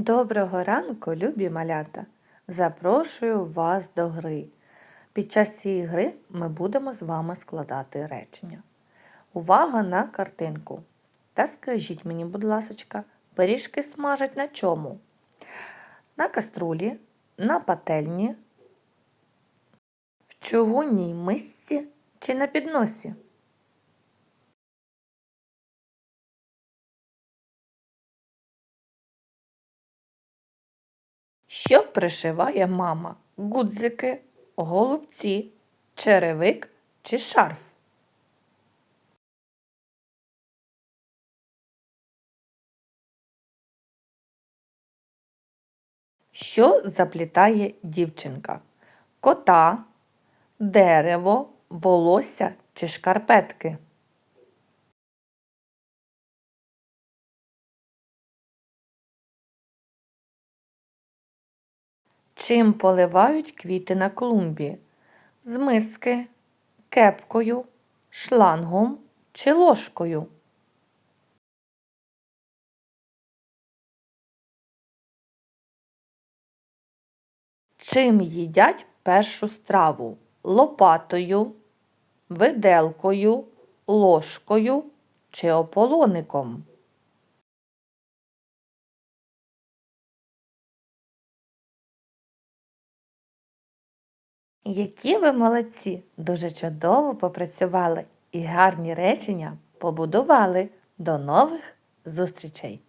Доброго ранку, любі малята! Запрошую вас до гри. Під час цієї гри ми будемо з вами складати речення. Увага на картинку. Та скажіть мені, будь ласка, пиріжки смажать на чому? На каструлі, на пательні, в чугунній мисці чи на підносі? Що пришиває мама? Гудзики, голубці, черевик чи шарф? Що заплітає дівчинка? Кота, дерево, волосся чи шкарпетки? Чим поливають квіти на клумбі? З миски, кепкою, шлангом чи ложкою? Чим їдять першу страву? Лопатою, виделкою, ложкою чи ополоником? Які ви молодці! Дуже чудово попрацювали і гарні речення побудували. До нових зустрічей!